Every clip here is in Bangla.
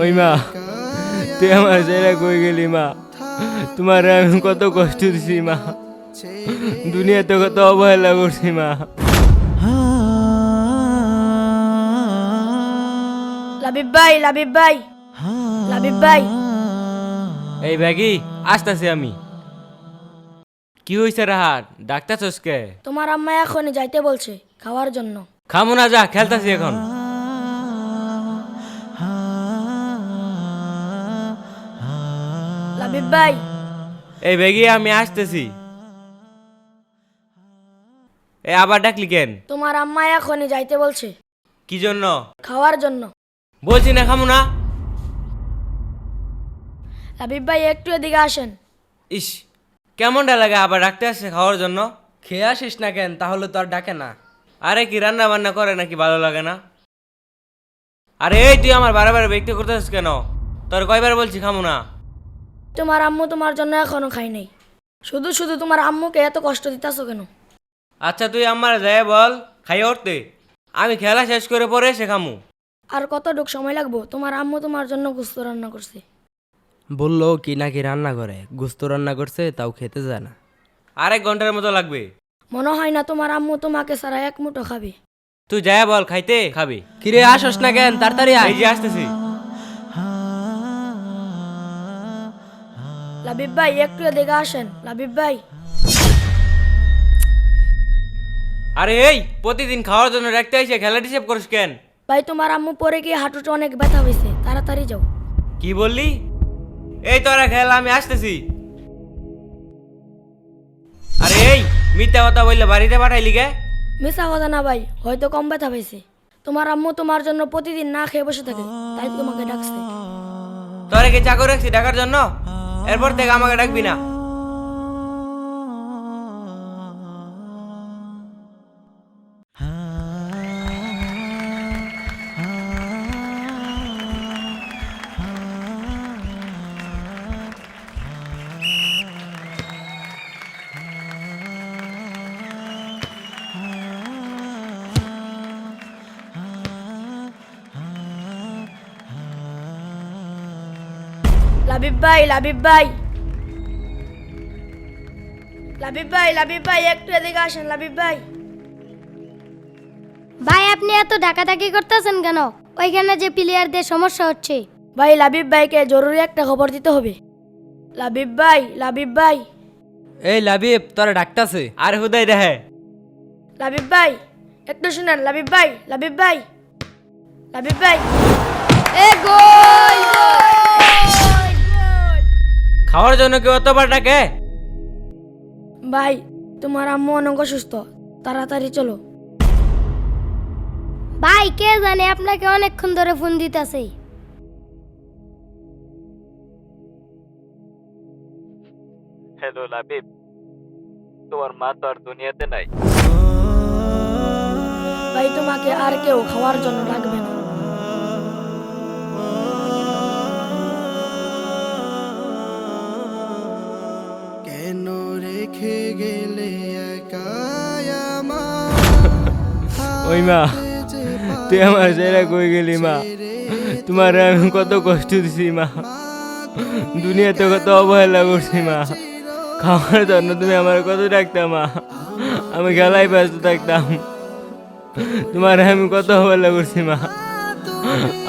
ওই মা তুই আমার ছেলে কই গেলি মা? তোমার আমি কত কষ্ট দিছি মা। দুনিয়াতে কত অবহেলা করছি মা। লাবিব ভাই লাবিব ভাই লাবিব ভাই। এই ব্যাগি আসতেছি আমি। কি হয়েছে রাহাত ডাক্তার চসকে তোমার আম্মা এখনই যাইতে বলছে খাওয়ার জন্য। খামো না যা খেলতাছি এখন। লাবিব ভাই। এই ব্যাগি আমি আসতেছি। এ আবার ডাকলি কেন? তোমার আম্মা এখনই যাইতে বলছে। কি জন্য? খাওয়ার জন্য। বলছি না খামো না। লাবিব ভাই একটু এদিকে আসেন। ইস কেমনটা লাগে আবার ডাকতে আসছে খাওয়ার জন্য? খেয়ে আসিস না কেন? তাহলে তো আর ডাকে না। আরে কি রান্না বান্না করে নাকি ভালো লাগে না? আরে এই তুই আমার বারে বারে ব্যক্তি করতেছিস কেন? তোর কয়বার বলছি খামো না? তোমার আম্মু তোমার জন্য এখনও খাই নাই। শুধু শুধু তোমার আম্মুকে এত কষ্ট দিতেছো কেন? আচ্ছা তুই আমার যায় বল খাই উঠতে আমি খেলা শেষ করে পরে এসে খামু। আর কতটুক সময় লাগবো? তোমার আম্মু তোমার জন্য গুস্ত রান্না করছে। বলল কি নাকি রান্না করে? গুস্ত রান্না করছে তাও খেতে যায় না। আরেক ঘণ্টার মতো লাগবে। মনে হয় না তোমার আম্মু তোমাকে সারা এক মুঠো খাবে। তুই যায় বল খাইতে খাবি। কিরে আসস না কেন? তাড়াতাড়ি আয়। এই যে আসতেছি। লাবিব ভাই একটু এদিকে আসেন। লাবিব ভাই। আরে এই প্রতিদিন খাওয়ার জন্য রাখতে আইসে খেলা ডিসেপ করিস কেন? ভাই তোমার আম্মু পরে গিয়ে হাঁটুটা অনেক ব্যথা হয়েছে তাড়াতাড়ি যাও। কি বললি? এই তোরা খেলা আমি আসতেছি। আরে এই মিথ্যা কথা বললে বাড়িতে পাঠাইলি গে মিশা কথা না ভাই হয়তো কম ব্যথা পাইছে তোমার আম্মু তোমার জন্য প্রতিদিন না খেয়ে বসে থাকে তাই তোমাকে ডাকছে। তোরা কি চাকর রাখছি ডাকার জন্য? এরপর থেকে আমাকে ডাকবি না। লাবিব ভাই লাবিব ভাই। লাবিব ভাই লাবিব ভাই একটু এদিকে আসেন লাবিব ভাই। ভাই আপনি এত ডাকাডাকি করতেছেন কেন? ওইখানে যে প্লেয়ারদের সমস্যা হচ্ছে। ভাই লাবিব ভাইকে জরুরি একটা খবর দিতে হবে। লাবিব ভাই লাবিব ভাই। এই লাবিব তোরা ডাকতাছে। আর হুদাই দেহে। লাবিব ভাই একটু শুনেন লাবিব ভাই লাবিব ভাই। লাবিব ভাই। এ গোল গোল। খাওয়ার জন্য কেউ অতবার ডাকে? ভাই তোমার আম্মু অনেক অসুস্থ। তাড়াতাড়ি চলো। ভাই কে জানে আপনাকে অনেকক্ষণ ধরে ফোন দিতেছে। হ্যালো লাবিব। তোমার মা তো আর দুনিয়াতে নাই। ভাই তোমাকে আর কেউ খাওয়ার জন্য লাগবে না। ওই মা, তুই আমার ছেলে কই গেলি মা? তোমার আমি কত কষ্ট দিছি মা। দুনিয়াতে কত অবহেলা করছি মা। খাওয়ার জন্য তুমি আমার কত ডাকতাম মা। আমি খেলাই ব্যস্ত থাকতাম। তোমার আমি কত অবহেলা করছি মা।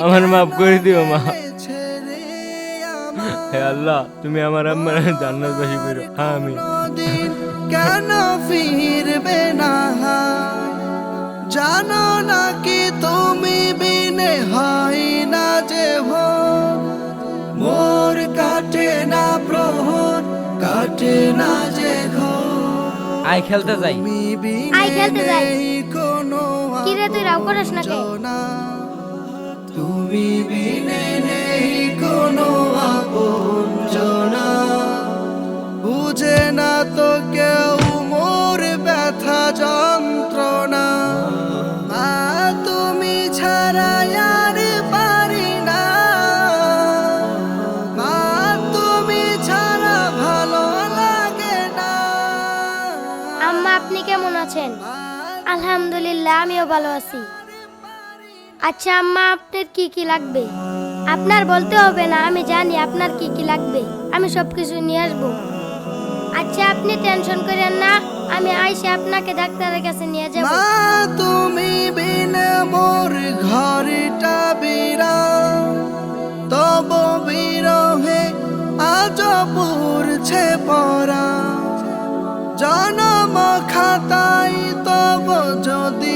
আমার মাফ করে দিও মা। আমার হে আল্লাহ, তুমি আমার আম্মার জান্নাত বাসি করো। আমি কেন ফিরবে না? জানো না কি তুমি বিনে হয় না যে মোর কাটে না প্রহর কাটে না যে আয় খেলতে যাই। তুমি আয় খেলতে যাই। কোনো কিরে তুই রাগ করিস না কে তুমি বিনে নেই কোনো আপনা বুঝে না তো কেউ আছেন আলহামদুলিল্লাহ, আমিও ভালো আছি। আচ্ছা আম্মা, আপনার কি কি লাগবে? আপনার বলতে হবে না, আমি জানি আপনার কি কি লাগবে। আমি সব কিছু নিয়ে আসব। আচ্ছা আপনি টেনশন করেন না, আমি আইসে আপনাকে ডাক্তারের কাছে নিয়ে যাব। তুমি বিনে মোর ঘরটা বিরা তব বিরহে আজ পড়ছে পরা জনম তব যদি